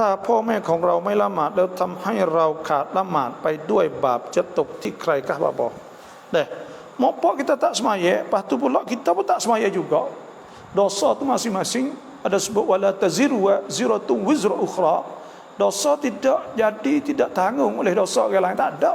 ถ้าพ่อแม่ของเราไม่ละหมาดแล้วทำให้เราขาดละหมาดไปด้วยบาปจะตกที่ใครkah bapa deh Mopok kita tak semaya, lepas tu pula kita pun tak semaya juga. Dosa tu masing-masing ada sebut wala taziru wa ziratun wizra ukhra. Dosa tidak jadi tidak tanggung oleh dosa orang lain tak ada.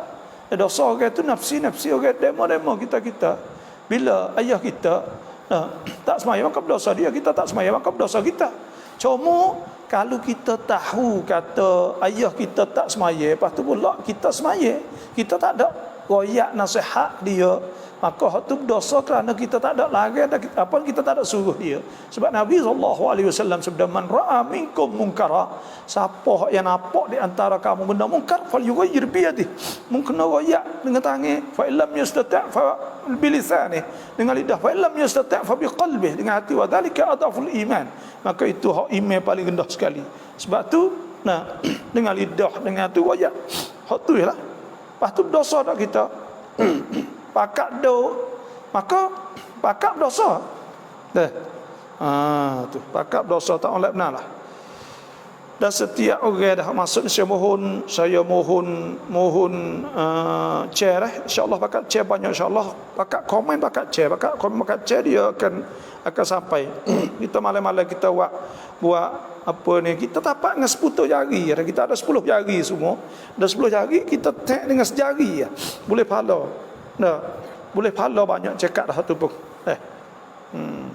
Dosa orang itu nafsi-nafsi orang demo-demo kita-kita. Bila ayah kita nah, tak semaya maka berdosa dia, kita tak semaya maka berdosa kita. Cuma kalau kita tahu kata ayah kita tak semaya, lepas tu pula kita semaya, kita tak ada royak nasihat dia, maka hak tu dosa kerana kita tak ada lagi ada apa kita tak ada suruh dia. Sebab Nabi SAW sabda man ra'a minkum munkara siapa yang nampak di antara kamu benda mungkar fal yughayyir bi yadihi. Mungkin royak dengan tangan fa illam yastati' fa bi lisani dengan lidah. Fa illam yastati' fa bi qalbi dengan hati wa dhalika adaful iman. Maka itu hak iman paling rendah sekali. Sebab tu nah dengan lidah dengan hati royak hak tu lah lepas tu dosa tak kita. Pakak do maka pakak dosa. Dah ha tu. Pakak dosa tak oleh benar lah dan setiap orang dah masuk saya mohon saya mohon mohon uh, share eh insyaallah pakat share banyak insyaallah pakat komen pakat share pakat komen pakat share dia akan akan sampai kita malam-malam kita buat buat apa ni kita tapak dengan seputar jari ada kita ada 10 jari semua ada 10 jari kita tag dengan sejari ya. boleh pahala Nah, boleh pahala banyak cakap dah satu pun. Eh. Hmm.